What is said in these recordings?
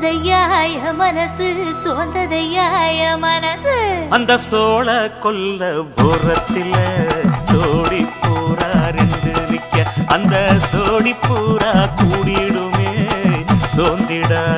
சோர்ந்ததையாய மனசு சோர்ந்ததையாய மனசு. அந்த சோழ கொல்ல போரத்தில சோடி பூரா ரெண்டு நிக்க அந்த சோடி பூரா கூடிடுமே சோந்திடாதே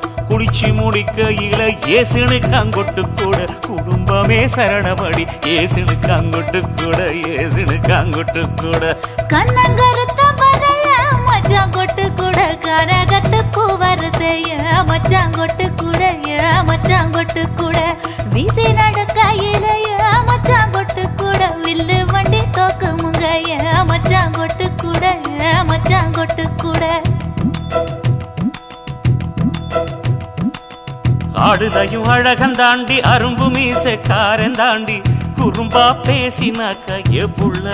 குளிச்சு முடிக்கையில ஏசுனுக்கு அங்கொட்டு கூட குடும்பமே சரணபடி ஏசுனுக்கு அங்கொட்டு கூட ஏசுனுக்கு அங்கொட்டு கூட. கண்ணங்கருத்த பதைய மச்சான் கூட கரகத்து பூவரசைய மச்சான் கொட்டு கூட மச்சாங்கொட்டு கூட. வீசி நடக்கையில ஏ மச்சான் கூட வில்லு வண்டி தோக்கு முங்கைய மச்சாங்கொட்டு கூட மச்சாங்கொட்டு கூட. ஆடுதையும் அழகன் தாண்டி அரும்பு மீசக்காரன் தாண்டி குறும்பா பேசினாக்க ஏ புள்ள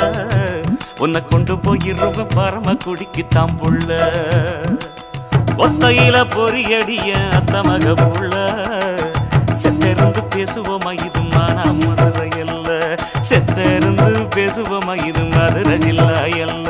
உன்னை கொண்டு போயிருவ பரம குடிக்கு தாம்புள்ள ஒத்தையில பொறியடிய அத்தமக புள்ள. செத்தருந்து பேசுவோமா இது மானா மதுரை அல்ல செத்தருந்து பேசுவோமா இது மதுரை ஜில்லா அல்ல